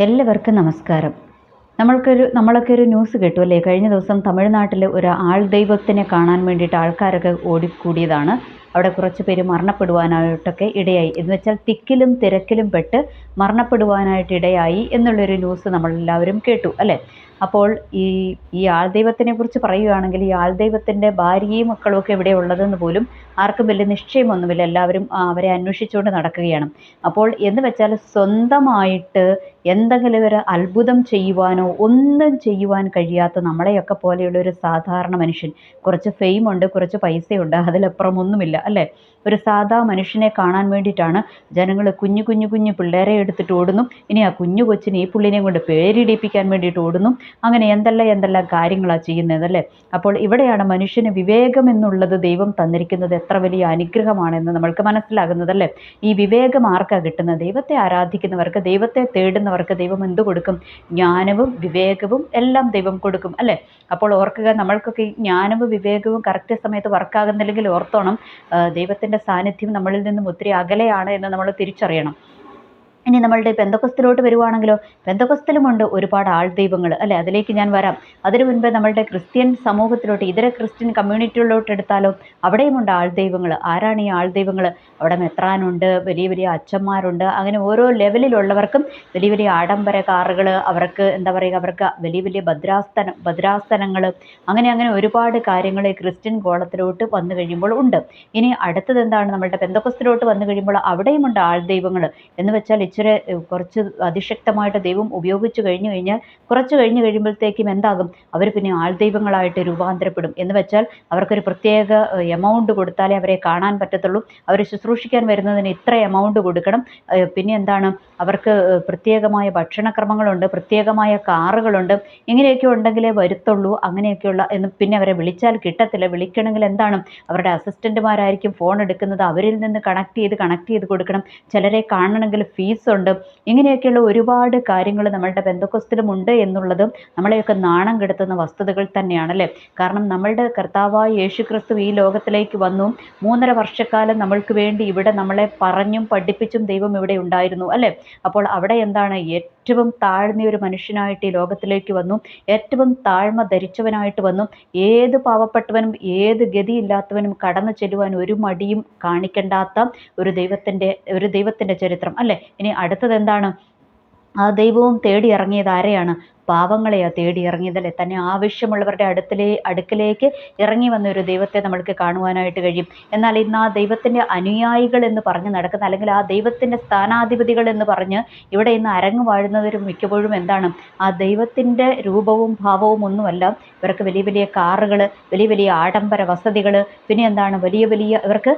എല്ലാവർക്കും നമസ്കാരം. നമ്മൾക്കൊരു നമ്മളൊക്കെ ഒരു ന്യൂസ് കേട്ടു അല്ലേ? കഴിഞ്ഞ ദിവസം തമിഴ്നാട്ടിൽ ഒരു ആൾ ദൈവത്തിനെ കാണാൻ വേണ്ടിയിട്ട് ആൾക്കാരൊക്കെ ഓടിക്കൂടിയതാണ്. അവിടെ കുറച്ച് പേര് മരണപ്പെടുവാനായിട്ടൊക്കെ ഇടയായി. എന്ന് വെച്ചാൽ തിക്കിലും തിരക്കിലും പെട്ട് മരണപ്പെടുവാനായിട്ട് ഇടയായി എന്നുള്ളൊരു ന്യൂസ് നമ്മളെല്ലാവരും കേട്ടു അല്ലേ? അപ്പോൾ ഈ ഈ ആൾദൈവത്തിനെ കുറിച്ച് പറയുകയാണെങ്കിൽ ഈ ആൾദൈവത്തിന്റെ ഭാര്യയും മക്കളും ഒക്കെ ഇവിടെ ഉള്ളതെന്ന് പോലും ആർക്കും വലിയ നിശ്ചയമൊന്നുമില്ല. എല്ലാവരും അവരെ അന്വേഷിച്ചുകൊണ്ട് നടക്കുകയാണ്. അപ്പോൾ എന്ന് വെച്ചാൽ സ്വന്തമായിട്ട് എന്തെങ്കിലും ഒരു അത്ഭുതം ചെയ്യുവാനോ ഒന്നും ചെയ്യുവാൻ കഴിയാത്ത നമ്മളെയൊക്കെ പോലെയുള്ള ഒരു സാധാരണ മനുഷ്യൻ. കുറച്ച് ഫെയിമുണ്ട് കുറച്ച് പൈസയുണ്ട് അതിലപ്പുറം ഒന്നുമില്ല അല്ലേ? ഒരു സാധാ മനുഷ്യനെ കാണാൻ വേണ്ടിയിട്ടാണ് ജനങ്ങൾ കുഞ്ഞു കുഞ്ഞു കുഞ്ഞു പിള്ളേരെ എടുത്തിട്ട് ഓടുന്നു. ഇനി ആ കുഞ്ഞു കൊച്ചിനെ ഈ പുള്ളിനെയും കൊണ്ട് പേരിടിപ്പിക്കാൻ വേണ്ടിയിട്ട് ഓടുന്നു. അങ്ങനെ എന്തെല്ലാം എന്തെല്ലാം കാര്യങ്ങളാണ് ചെയ്യുന്നത് അല്ലേ? അപ്പോൾ ഇവിടെയാണ് മനുഷ്യന് വിവേകം എന്നുള്ളത് ദൈവം തന്നിരിക്കുന്നത് എത്ര വലിയ അനുഗ്രഹമാണെന്ന് നമ്മൾക്ക് മനസ്സിലാകുന്നത് അല്ലേ? ഈ വിവേകം ആർക്കാണ് കിട്ടുന്നത്? ദൈവത്തെ ആരാധിക്കുന്നവർക്ക് ദൈവത്തെ തേടുന്നവർക്ക് ദൈവം എന്ത് കൊടുക്കും? ജ്ഞാനവും വിവേകവും എല്ലാം ദൈവം കൊടുക്കും അല്ലേ? അപ്പോൾ ഓർക്കുക നമ്മൾക്കൊക്കെ ഈ ജ്ഞാനവും വിവേകവും കറക്റ്റ് സമയത്ത് വർക്കാകുന്നില്ലെങ്കിൽ ഓർത്തോണം. ദൈവത്തിന്റെ സാന്നിധ്യം നമ്മളിൽ നിന്നും ഒത്തിരി അകലെയാണ് എന്ന് നമ്മൾ തിരിച്ചറിയണം. ഇനി നമ്മളുടെ പെന്തക്കൊസ്തിലോട്ട് വരുവാണെങ്കിലോ പെന്തക്കൊസ്തിലുമുണ്ട് ഒരുപാട് ആൾ ദൈവങ്ങൾ അല്ലെ? അതിലേക്ക് ഞാൻ വരാം. അതിനു മുൻപ് നമ്മളുടെ ക്രിസ്ത്യൻ സമൂഹത്തിലോട്ട് ഇതര ക്രിസ്ത്യൻ കമ്മ്യൂണിറ്റികളിലോട്ട് എടുത്താലോ അവിടെയുമുണ്ട് ആൾ ദൈവങ്ങൾ ആരാണ് ഈ ആൾ ദൈവങ്ങൾ അവിടെ മെത്രാനുണ്ട് വലിയ വലിയ അച്ഛന്മാരുണ്ട്. അങ്ങനെ ഓരോ ലെവലിലുള്ളവർക്കും വലിയ വലിയ ആഡംബര കാറുകൾ അവർക്ക് എന്താ പറയുക അവർക്ക് വലിയ വലിയ ഭദ്രാസ്ഥന ഭദ്രാസ്ഥനങ്ങൾ അങ്ങനെ അങ്ങനെ ഒരുപാട് കാര്യങ്ങൾ ക്രിസ്ത്യൻ കോളത്തിലോട്ട് വന്നു കഴിയുമ്പോൾ ഉണ്ട്. ഇനി അടുത്തത് എന്താണ്? നമ്മളുടെ പെന്തക്കൊസ്തിലോട്ട് വന്നു കഴിയുമ്പോൾ അവിടെയുമുണ്ട് ആൾ ദൈവങ്ങൾ എന്ന് വെച്ചാൽ ഇച്ചിരി കുറച്ച് അതിശക്തമായിട്ട് ദൈവം ഉപയോഗിച്ചു കഴിഞ്ഞു കഴിഞ്ഞാൽ കുറച്ച് കഴിഞ്ഞ് കഴിയുമ്പോഴത്തേക്കും എന്താകും? അവർ പിന്നെ ആൾ ദൈവങ്ങളായിട്ട് രൂപാന്തരപ്പെടും. എന്ന് വെച്ചാൽ അവർക്കൊരു പ്രത്യേക എമൗണ്ട് കൊടുത്താലേ അവരെ കാണാൻ പറ്റത്തുള്ളൂ. അവർ ശുശ്രൂഷിക്കാൻ വരുന്നതിന് ഇത്ര എമൗണ്ട് കൊടുക്കണം. പിന്നെ എന്താണ്? അവർക്ക് പ്രത്യേകമായ ഭക്ഷണക്രമങ്ങളുണ്ട് പ്രത്യേകമായ കാറുകളുണ്ട്. ഇങ്ങനെയൊക്കെ ഉണ്ടെങ്കിലേ വരുത്തുള്ളൂ. അങ്ങനെയൊക്കെയുള്ള എന്ന് പിന്നെ അവരെ വിളിച്ചാൽ കിട്ടത്തില്ല. വിളിക്കണമെങ്കിൽ എന്താണ്? അവരുടെ അസിസ്റ്റന്റുമാരായിരിക്കും ഫോൺ എടുക്കുന്നത്. അവരിൽ നിന്ന് കണക്ട് ചെയ്ത് കണക്ട് ചെയ്ത് കൊടുക്കണം. ചിലരെ കാണണമെങ്കിൽ ഫീസ് ഉണ്ട്. ഇങ്ങനെയൊക്കെയുള്ള ഒരുപാട് കാര്യങ്ങൾ നമ്മളുടെ ബന്ധുക്കസ്തിലും ഉണ്ട് എന്നുള്ളതും നമ്മളെയൊക്കെ നാണം കെടുത്തുന്ന വസ്തുതകൾ തന്നെയാണ് അല്ലേ കാരണം നമ്മളുടെ കർത്താവായ യേശു ക്രിസ്തു ഈ ലോകത്തിലേക്ക് വന്നു. മൂന്നര വർഷക്കാലം നമ്മൾക്ക് വേണ്ടി ഇവിടെ നമ്മളെ പറഞ്ഞും പഠിപ്പിച്ചും ദൈവം ഇവിടെ ഉണ്ടായിരുന്നു അല്ലേ? അപ്പോൾ അവിടെ എന്താണ്? ഏറ്റവും താഴ്ന്ന ഒരു മനുഷ്യനായിട്ട് ഈ ലോകത്തിലേക്ക് വന്നു. ഏറ്റവും താഴ്മ ധരിച്ചവനായിട്ട് വന്നു. ഏത് പാവപ്പെട്ടവനും ഏത് ഗതിയില്ലാത്തവനും കടന്നു ചെല്ലുവാൻ ഒരു മടിയും കാണിക്കണ്ടാത്ത ഒരു ദൈവത്തിന്റെ ഒരു ദൈവത്തിന്റെ ചരിത്രം അല്ലേ? ഇനി അടുത്തത് എന്താണ്? ആ ദൈവവും തേടി ഇറങ്ങിയത് ആരെയാണ്? പാവങ്ങളെയാണ് തേടി ഇറങ്ങിയതല്ലേ തന്നെ ആവശ്യമുള്ളവരുടെ അടുത്തിലേ അടുക്കിലേക്ക് ഇറങ്ങി വന്ന ഒരു ദൈവത്തെ നമ്മൾക്ക് കാണുവാനായിട്ട് കഴിയും. എന്നാൽ ഇന്ന് ആ ദൈവത്തിന്റെ അനുയായികൾ എന്ന് പറഞ്ഞ് നടക്കുന്ന അല്ലെങ്കിൽ ആ ദൈവത്തിന്റെ സ്ഥാനാധിപതികൾ എന്ന് പറഞ്ഞ് ഇവിടെ ഇന്ന് അരങ്ങ് വാഴുന്നവരും മിക്കപ്പോഴും എന്താണ്? ആ ദൈവത്തിന്റെ രൂപവും ഭാവവും ഒന്നുമല്ല. ഇവർക്ക് വലിയ വലിയ കാറുകൾ വലിയ വലിയ ആഡംബര വസതികൾ പിന്നെ എന്താണ്? വലിയ വലിയ ഇവർക്ക്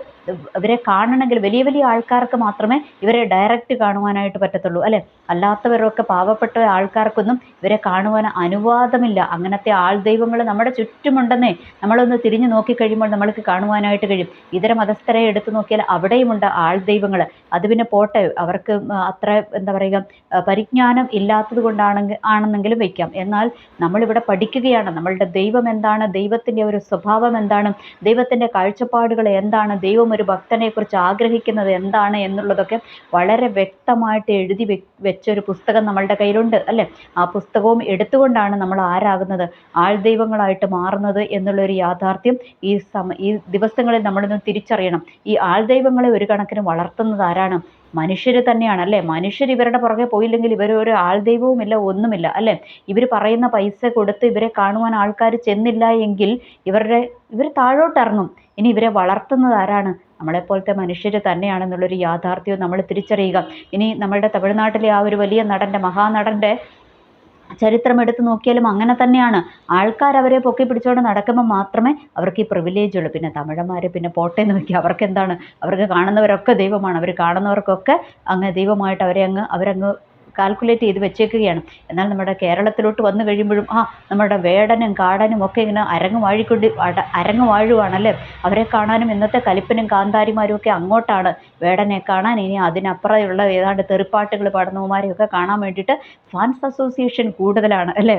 ഇവരെ കാണണമെങ്കിൽ വലിയ വലിയ ആൾക്കാർക്ക് മാത്രമേ ഇവരെ ഡയറക്റ്റ് കാണുവാനായിട്ട് പറ്റത്തുള്ളൂ അല്ലേ? അല്ലാത്തവരൊക്കെ പാവപ്പെട്ട ആൾക്കാർക്കൊന്നും ഇവരെ കാണുവാൻ അനുവാദമില്ല. അങ്ങനത്തെ ആൾ ദൈവങ്ങൾ നമ്മുടെ ചുറ്റുമുണ്ടെന്നേ നമ്മളൊന്ന് തിരിഞ്ഞു നോക്കിക്കഴിയുമ്പോൾ നമ്മൾക്ക് കാണുവാനായിട്ട് കഴിയും. ഇതര മതസ്ഥരെ എടുത്തു നോക്കിയാൽ അവിടെയുമുണ്ട് ആൾ ദൈവങ്ങൾ. അത് പിന്നെ പോട്ടെ അവർക്ക് അത്ര എന്താ പറയുക പരിജ്ഞാനം ഇല്ലാത്തത് കൊണ്ടാണെങ്കിൽ ആണെന്നെങ്കിലും വയ്ക്കാം എന്നാൽ നമ്മളിവിടെ പഠിക്കുകയാണ്. നമ്മളുടെ ദൈവം എന്താണ്? ദൈവത്തിന്റെ ഒരു സ്വഭാവം എന്താണ്? ദൈവത്തിന്റെ കാഴ്ചപ്പാടുകൾ എന്താണ്? ദൈവം ഒരു ഭക്തനെക്കുറിച്ച് ആഗ്രഹിക്കുന്നത് എന്താണ് എന്നുള്ളതൊക്കെ വളരെ വ്യക്തമായിട്ട് എഴുതി വെച്ച ഒരു പുസ്തകം നമ്മളുടെ കയ്യിലുണ്ട് അല്ലേ? ആ പുസ്തകവും എടുത്തുകൊണ്ടാണ് നമ്മൾ ആരാകുന്നത് ആൾ ദൈവങ്ങളായിട്ട് മാറുന്നത് എന്നുള്ളൊരു യാഥാർത്ഥ്യം ഈ സമ ഈ ദിവസങ്ങളിൽ നമ്മളൊന്ന് തിരിച്ചറിയണം. ഈ ആൾ ദൈവങ്ങളെ ഒരു കണക്കിന് വളർത്തുന്നത് ആരാണ്? മനുഷ്യർ തന്നെയാണ് അല്ലേ? മനുഷ്യർ ഇവരുടെ പുറകെ പോയില്ലെങ്കിൽ ഇവർ ഒരു ആൾ ദൈവവുമില്ല ഒന്നുമില്ല അല്ലേ? ഇവർ പറയുന്ന പൈസ കൊടുത്ത് ഇവരെ കാണുവാൻ ആൾക്കാർ ചെന്നില്ല എങ്കിൽ ഇവരുടെ ഇവർ താഴോട്ടിറങ്ങും ഇനി ഇവരെ വളർത്തുന്നത് ആരാണ്? നമ്മളെപ്പോലത്തെ മനുഷ്യർ തന്നെയാണെന്നുള്ളൊരു യാഥാർത്ഥ്യവും നമ്മൾ തിരിച്ചറിയുക. ഇനി നമ്മളുടെ തമിഴ്നാട്ടിലെ ആ ഒരു വലിയ നടന്റെ മഹാനടന്റെ ചരിത്രം എടുത്തു നോക്കിയാലും അങ്ങനെ തന്നെയാണ്. ആൾക്കാർ അവരെ പൊക്കി പിടിച്ചുകൊണ്ട് നടക്കുമ്പോൾ മാത്രമേ അവർക്ക് ഈ പ്രിവിലേജ് ഉള്ളൂ. പിന്നെ തമിഴന്മാർ പിന്നെ പോട്ടെ എന്ന് വയ്ക്കുക അവർക്ക് എന്താണ് അവർക്ക് കാണുന്നവരൊക്കെ ദൈവമാണ്. അവർ കാണുന്നവർക്കൊക്കെ അങ്ങ് ദൈവമായിട്ട് അവരെ അങ്ങ് അവരങ്ങ് കാൽക്കുലേറ്റ് ചെയ്ത് വെച്ചേക്കുകയാണ്. എന്നാൽ നമ്മുടെ കേരളത്തിലോട്ട് വന്നു കഴിയുമ്പോഴും ആ നമ്മുടെ വേടനും കാടനും ഒക്കെ ഇങ്ങനെ അരങ്ങ് വാഴിക്കൊണ്ട് അരങ്ങ് വാഴുവാണല്ലേ? അവരെ കാണാനും ഇന്നത്തെ കലിപ്പനും കാന്താരിമാരും ഒക്കെ അങ്ങോട്ടാണ്. വേടനെ കാണാൻ ഇനി അതിനപ്പുറമുള്ള ഏതാണ്ട് തെറിപ്പാട്ടുകൾ പാടുന്നവന്മാരെയൊക്കെ കാണാൻ വേണ്ടിയിട്ട് ഫാൻസ് അസോസിയേഷൻ കൂടുതലാണ് അല്ലേ?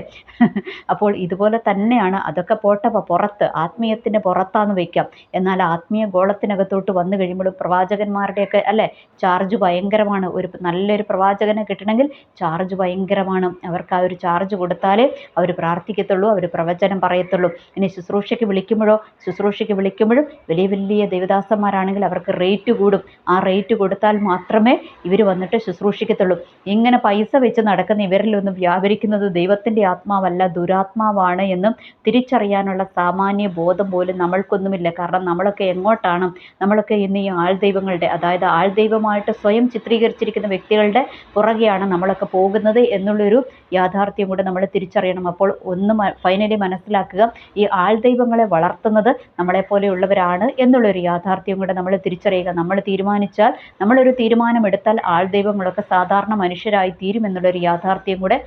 അപ്പോൾ ഇതുപോലെ തന്നെയാണ്. അതൊക്കെ പോട്ടപ്പ പുറത്ത് ആത്മീയത്തിന്റെ പുറത്താന്ന് വയ്ക്കാം എന്നാൽ ആത്മീയ ഗോളത്തിനകത്തോട്ട് വന്നു കഴിയുമ്പോൾ പ്രവാചകന്മാരുടെയൊക്കെ അല്ലേ? ചാർജ് ഭയങ്കരമാണ്. ഒരു നല്ലൊരു പ്രവാചകനെ കിട്ടണമെങ്കിൽ ചാർജ് ഭയങ്കരമാണ്. അവർക്ക് ആ ഒരു ചാർജ് കൊടുത്താലേ അവർ പ്രാർത്ഥിക്കത്തുള്ളൂ അവർ പ്രവചനം പറയത്തുള്ളൂ. ഇനി ശുശ്രൂഷയ്ക്ക് വിളിക്കുമ്പോഴോ ശുശ്രൂഷയ്ക്ക് വിളിക്കുമ്പോഴും വലിയ വലിയ ദേവദാസന്മാരാണെങ്കിൽ അവർക്ക് റേറ്റ് കൂടും. ആ റേറ്റ് കൊടുത്താൽ മാത്രമേ ഇവർ വന്നിട്ട് ശുശ്രൂഷിക്കത്തുള്ളൂ. ഇങ്ങനെ പൈസ വെച്ച് നടക്കുന്ന ഇവരിലൊന്നും വ്യാപരിക്കുന്നത് ദൈവത്തിന്റെ ആത്മാവല്ല ദുരാത്മാവാണ് എന്നും തിരിച്ചറിയാനുള്ള സാമാന്യ ബോധം പോലും നമ്മൾക്കൊന്നുമില്ല. കാരണം നമ്മളൊക്കെ എങ്ങോട്ടാണ്? നമ്മളൊക്കെ ഇന്ന് ഈ ആൾദൈവങ്ങളുടെ അതായത് ആൾദൈവമായിട്ട് സ്വയം ചിത്രീകരിച്ചിരിക്കുന്ന വ്യക്തികളുടെ പുറകെയാണ് നമ്മളൊക്കെ പോകുന്നത് എന്നുള്ളൊരു യാഥാർത്ഥ്യം കൂടെ നമ്മൾ തിരിച്ചറിയണം. അപ്പോൾ ഒന്ന് ഫൈനലി മനസ്സിലാക്കുക ഈ ആൾദൈവങ്ങളെ വളർത്തുന്നത് നമ്മളെ പോലെയുള്ളവരാണ് എന്നുള്ളൊരു യാഥാർത്ഥ്യം കൂടെ നമ്മൾ തിരിച്ചറിയുക. നമ്മൾ തീരുമാനിച്ചാൽ നമ്മളൊരു തീരുമാനമെടുത്താൽ ആൾദൈവങ്ങളൊക്കെ സാധാരണ മനുഷ്യരായി തീരും എന്നുള്ളൊരു യാഥാർത്ഥ്യം കൂടെ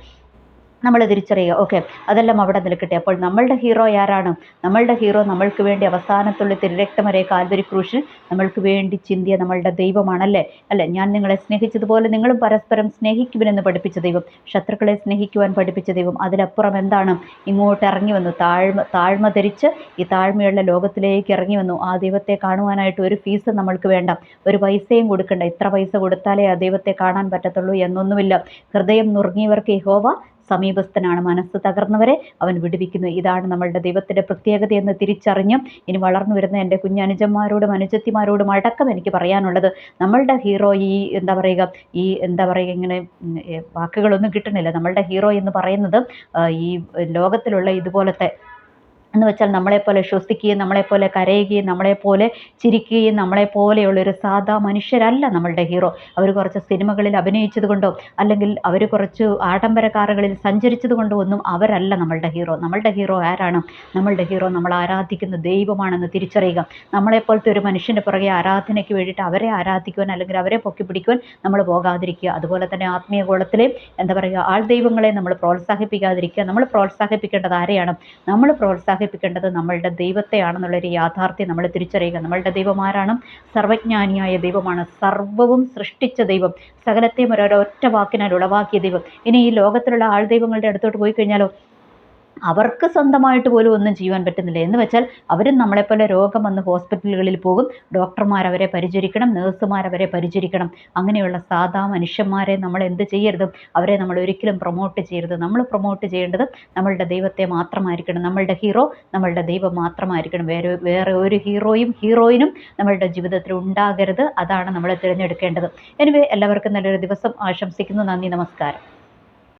നമ്മൾ തിരിച്ചറിയുക. ഓക്കെ അതെല്ലാം അവിടെ നിൽക്കട്ടെ അപ്പോൾ നമ്മളുടെ ഹീറോ ആരാണ്? നമ്മളുടെ ഹീറോ നമ്മൾക്ക് വേണ്ടി അവസാനത്തുള്ള തിരുരക്തമരെ കാൽവരി ക്രൂശിൽ നമ്മൾക്ക് വേണ്ടി ചിന്തിയ നമ്മളുടെ ദൈവമാണല്ലേ? അല്ലെ? ഞാൻ നിങ്ങളെ സ്നേഹിച്ചതുപോലെ നിങ്ങളും പരസ്പരം സ്നേഹിക്കുവിനെന്ന് പഠിപ്പിച്ച ദൈവം. ശത്രുക്കളെ സ്നേഹിക്കുവാൻ പഠിപ്പിച്ച ദൈവം. അതിലപ്പുറം എന്താണ്? ഇങ്ങോട്ട് ഇറങ്ങി വന്നു. താഴ്മ താഴ്മ ധരിച്ച് ഈ താഴ്മയുള്ള ലോകത്തിലേക്ക് ഇറങ്ങി വന്നു. ആ ദൈവത്തെ കാണുവാനായിട്ട് ഒരു ഫീസ് നമ്മൾക്ക് വേണ്ട. ഒരു പൈസയും കൊടുക്കണ്ട. ഇത്ര പൈസ കൊടുത്താലേ ആ ദൈവത്തെ കാണാൻ പറ്റത്തുള്ളൂ എന്നൊന്നുമില്ല. ഹൃദയം നുറുങ്ങിയവർക്ക് യഹോവ സമീപസ്ഥനാണ്. മനസ്സ് തകർന്നവരെ അവൻ വിടുവിക്കുന്നു. ഇതാണ് നമ്മളുടെ ദൈവത്തിന്റെ പ്രത്യേകതയെന്ന് തിരിച്ചറിഞ്ഞ് ഇനി വളർന്നു വരുന്ന എന്റെ കുഞ്ഞനുജന്മാരോടും അനുജത്തിമാരോടും അടക്കം എനിക്ക് പറയാനുള്ളത്. നമ്മളുടെ ഹീറോ ഈ എന്താ പറയുക ഈ എന്താ പറയുക ഇങ്ങനെ വാക്കുകളൊന്നും കിട്ടണില്ല നമ്മളുടെ ഹീറോ എന്ന് പറയുന്നത് ഈ ലോകത്തിലുള്ള ഇതുപോലത്തെ എന്ന് വെച്ചാൽ നമ്മളെപ്പോലെ ശ്വസിക്കുകയും നമ്മളെപ്പോലെ കരയുകയും നമ്മളെപ്പോലെ ചിരിക്കുകയും നമ്മളെപ്പോലെയുള്ളൊരു സാധാ മനുഷ്യരല്ല നമ്മളുടെ ഹീറോ. അവർ കുറച്ച് സിനിമകളിൽ അഭിനയിച്ചതുകൊണ്ടോ അല്ലെങ്കിൽ അവർ കുറച്ച് ആഡംബര കാറുകളിൽ സഞ്ചരിച്ചത് കൊണ്ടോ ഒന്നും അവരല്ല നമ്മളുടെ ഹീറോ. നമ്മളുടെ ഹീറോ ആരാണ്? നമ്മളുടെ ഹീറോ നമ്മൾ ആരാധിക്കുന്ന ദൈവമാണെന്ന് തിരിച്ചറിയുക. നമ്മളെപ്പോലത്തെ ഒരു മനുഷ്യന്റെ പുറകെ ആരാധനയ്ക്ക് വേണ്ടിയിട്ട് അവരെ ആരാധിക്കുവാൻ അല്ലെങ്കിൽ അവരെ പൊക്കി പിടിക്കുവാൻ നമ്മൾ പോകാതിരിക്കുക. അതുപോലെ തന്നെ ആത്മീയ ഗോളത്തിലെ എന്താ പറയുക ആൾ ദൈവങ്ങളെ നമ്മൾ പ്രോത്സാഹിപ്പിക്കാതിരിക്കുക. നമ്മൾ പ്രോത്സാഹിപ്പിക്കേണ്ടത് ആരെയാണ്? നമ്മൾ പ്രോത്സാഹി പ്രോത്സാഹിപ്പിക്കേണ്ടത് നമ്മളുടെ ദൈവത്തെയാണെന്നുള്ളൊരു യാഥാർത്ഥ്യം നമ്മൾ തിരിച്ചറിയുക. നമ്മളുടെ ദൈവമാരാണ് സർവജ്ഞാനിയായ ദൈവമാണ്. സർവവും സൃഷ്ടിച്ച ദൈവം. സകലത്തെയും ഒരൊറ്റ വാക്കിനാൽ ഉളവാക്കിയ ദൈവം. ഇനി ഈ ലോകത്തിലുള്ള ആൾ ദൈവങ്ങളുടെ അടുത്തോട്ട് പോയി കഴിഞ്ഞാലോ? അവർക്ക് സ്വന്തമായിട്ട് പോലും ഒന്നും ചെയ്യുവാൻ പറ്റുന്നില്ല. എന്ന് വെച്ചാൽ അവരും നമ്മളെപ്പോലെ രോഗം വന്ന് ഹോസ്പിറ്റലുകളിൽ പോകും. ഡോക്ടർമാർ അവരെ പരിചരിക്കണം നേഴ്സുമാർ അവരെ പരിചരിക്കണം. അങ്ങനെയുള്ള സാധാ മനുഷ്യന്മാരെ നമ്മൾ എന്ത് ചെയ്യരുത്? അവരെ നമ്മൾ ഒരിക്കലും പ്രൊമോട്ട് ചെയ്യരുത്. നമ്മൾ പ്രൊമോട്ട് ചെയ്യേണ്ടത് നമ്മളുടെ ദൈവത്തെ മാത്രമായിരിക്കണം. നമ്മളുടെ ഹീറോ നമ്മളുടെ ദൈവം മാത്രമായിരിക്കണം. വേറെ വേറെ ഒരു ഹീറോയും ഹീറോയിനും നമ്മളുടെ ജീവിതത്തിൽ ഉണ്ടാകരുത്. അതാണ് നമ്മൾ തിരഞ്ഞെടുക്കേണ്ടത്. എനിവേ എല്ലാവർക്കും നല്ലൊരു ദിവസം. ആശംസിക്കുന്നു. നന്ദി. നമസ്കാരം.